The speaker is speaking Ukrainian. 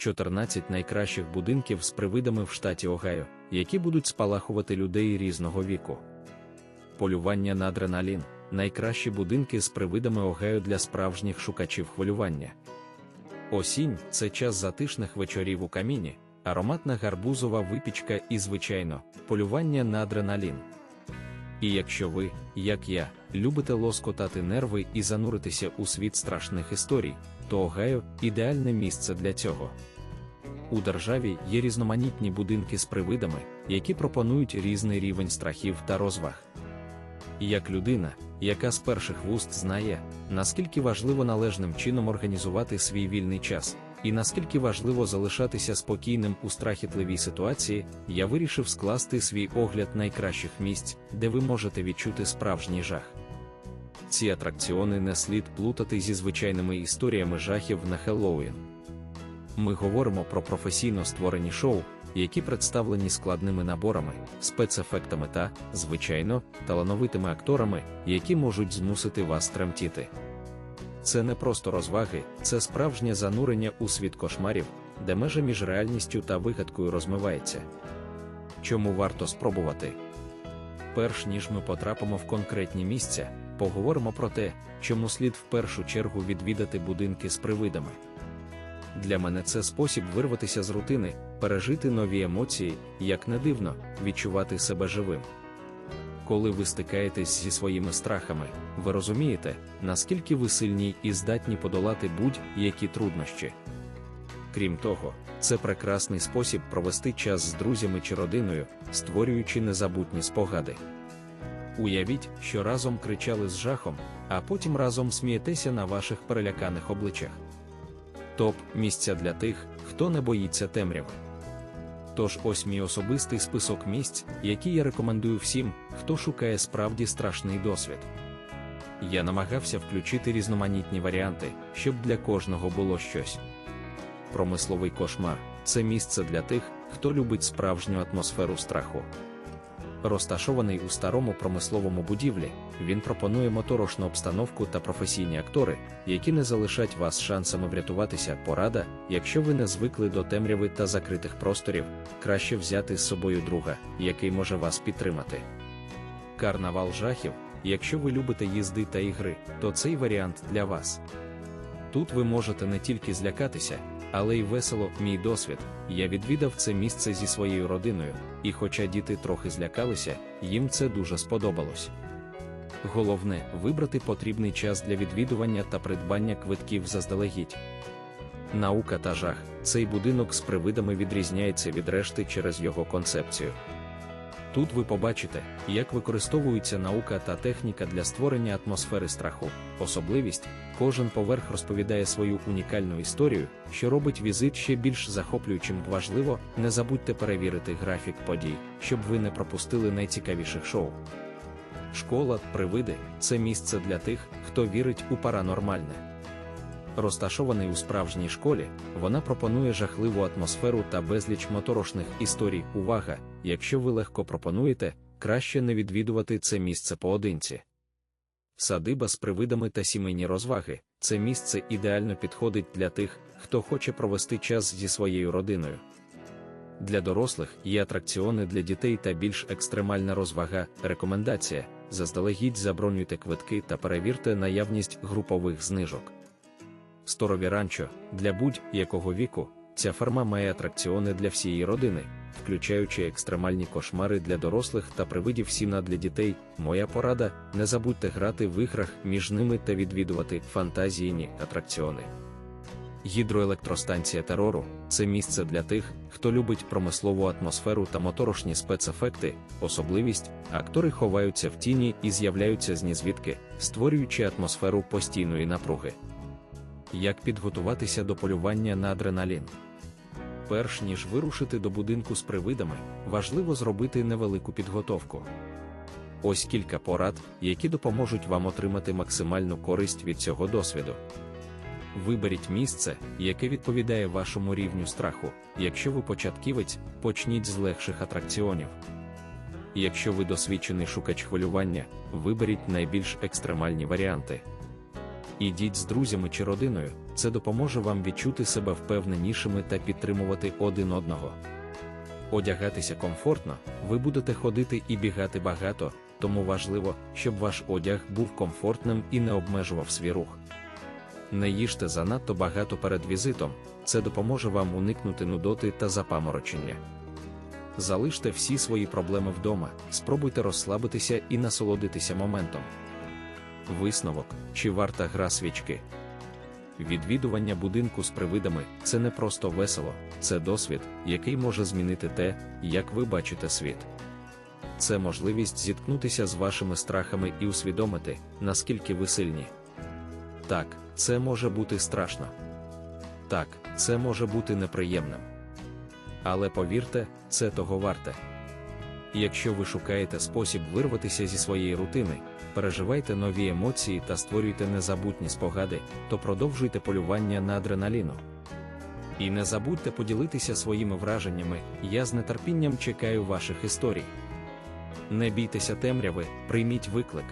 14 найкращих будинків з привидами в штаті Огайо, які будуть спалахувати людей різного віку. Полювання на адреналін найкращі будинки з привидами Огайо для справжніх шукачів хвилювання. Осінь це час затишних вечорів у каміні, ароматна гарбузова випічка і, звичайно, полювання на адреналін. І якщо ви, як я, любите лоскотати нерви і зануритися у світ страшних історій, то Огайо ідеальне місце для цього. У державі є різноманітні будинки з привидами, які пропонують різний рівень страхів та розваг. Як людина, яка з перших вуст знає, наскільки важливо належним чином організувати свій вільний час, і наскільки важливо залишатися спокійним у страхітливій ситуації, я вирішив скласти свій огляд найкращих місць, де ви можете відчути справжній жах. Ці атракціони не слід плутати зі звичайними історіями жахів на Хеллоуін. Ми говоримо про професійно створені шоу, які представлені складними наборами, спецефектами та, звичайно, талановитими акторами, які можуть змусити вас тремтіти. Це не просто розваги, це справжнє занурення у світ кошмарів, де межа між реальністю та вигадкою розмивається. Чому варто спробувати? Перш ніж ми потрапимо в конкретні місця, поговоримо про те, чому слід в першу чергу відвідати будинки з привидами. Для мене це спосіб вирватися з рутини, пережити нові емоції, як не дивно, відчувати себе живим. Коли ви стикаєтесь зі своїми страхами, ви розумієте, наскільки ви сильні і здатні подолати будь-які труднощі. Крім того, це прекрасний спосіб провести час з друзями чи родиною, створюючи незабутні спогади. Уявіть, що разом кричали з жахом, а потім разом смієтеся на ваших переляканих обличчях. Топ місця для тих, хто не боїться темряви. Тож ось мій особистий список місць, які я рекомендую всім, хто шукає справді страшний досвід. Я намагався включити різноманітні варіанти, щоб для кожного було щось. Промисловий кошмар це місце для тих, хто любить справжню атмосферу страху. Розташований у старому промисловому будівлі, він пропонує моторошну обстановку та професійні актори, які не залишать вас шансами врятуватися. Порада, якщо ви не звикли до темряви та закритих просторів, краще взяти з собою друга, який може вас підтримати. Карнавал жахів. Якщо ви любите їзди та ігри, то цей варіант для вас. Тут ви можете не тільки злякатися, але й весело, мій досвід. Я відвідав це місце зі своєю родиною, і хоча діти трохи злякалися, їм це дуже сподобалось. Головне вибрати потрібний час для відвідування та придбання квитків заздалегідь. Наука та жах цей будинок з привидами відрізняється від решти через його концепцію. Тут ви побачите, як використовується наука та техніка для створення атмосфери страху. Особливість, кожен поверх розповідає свою унікальну історію, що робить візит ще більш захоплюючим. Важливо, не забудьте перевірити графік подій, щоб ви не пропустили найцікавіших шоу. Школа, привиди це місце для тих, хто вірить у паранормальне. Розташований у справжній школі, вона пропонує жахливу атмосферу та безліч моторошних історій. Увага! Якщо ви легко пропонуєте, краще не відвідувати це місце поодинці. Садиба з привидами та сімейні розваги це місце ідеально підходить для тих, хто хоче провести час зі своєю родиною. Для дорослих є атракціони для дітей та більш екстремальна розвага. Рекомендація: заздалегідь забронюйте квитки та перевірте наявність групових знижок. Сторові ранчо для будь-якого віку. Ця ферма має атракціони для всієї родини, включаючи екстремальні кошмари для дорослих та привидів сіна для дітей. Моя порада: не забудьте грати в іграх між ними та відвідувати фантазійні атракціони. Гідроелектростанція терору це місце для тих, хто любить промислову атмосферу та моторошні спецефекти, особливість, актори ховаються в тіні і з'являються з нізвідки, створюючи атмосферу постійної напруги. Як підготуватися до полювання на адреналін? Перш ніж вирушити до будинку з привидами, важливо зробити невелику підготовку. Ось кілька порад, які допоможуть вам отримати максимальну користь від цього досвіду. Виберіть місце, яке відповідає вашому рівню страху. Якщо ви початківець, почніть з легших атракціонів. Якщо ви досвідчений шукач хвилювання, виберіть найбільш екстремальні варіанти. Ідіть з друзями чи родиною, це допоможе вам відчути себе впевненішими та підтримувати один одного. Одягатися комфортно, ви будете ходити і бігати багато, тому важливо, щоб ваш одяг був комфортним і не обмежував свій рух. Не їжте занадто багато перед візитом, це допоможе вам уникнути нудоти та запаморочення. Залиште всі свої проблеми вдома, спробуйте розслабитися і насолодитися моментом. Висновок, чи варта гра свічки. Відвідування будинку з привидами це не просто весело, це досвід, який може змінити те, як ви бачите світ. Це можливість зіткнутися з вашими страхами і усвідомити, наскільки ви сильні. Так, це може бути страшно. Так, це може бути неприємним. Але повірте, це того варте. Якщо ви шукаєте спосіб вирватися зі своєї рутини, переживайте нові емоції та створюйте незабутні спогади, то продовжуйте полювання на адреналіну. І не забудьте поділитися своїми враженнями, я з нетерпінням чекаю ваших історій. Не бійтеся темряви, прийміть виклик.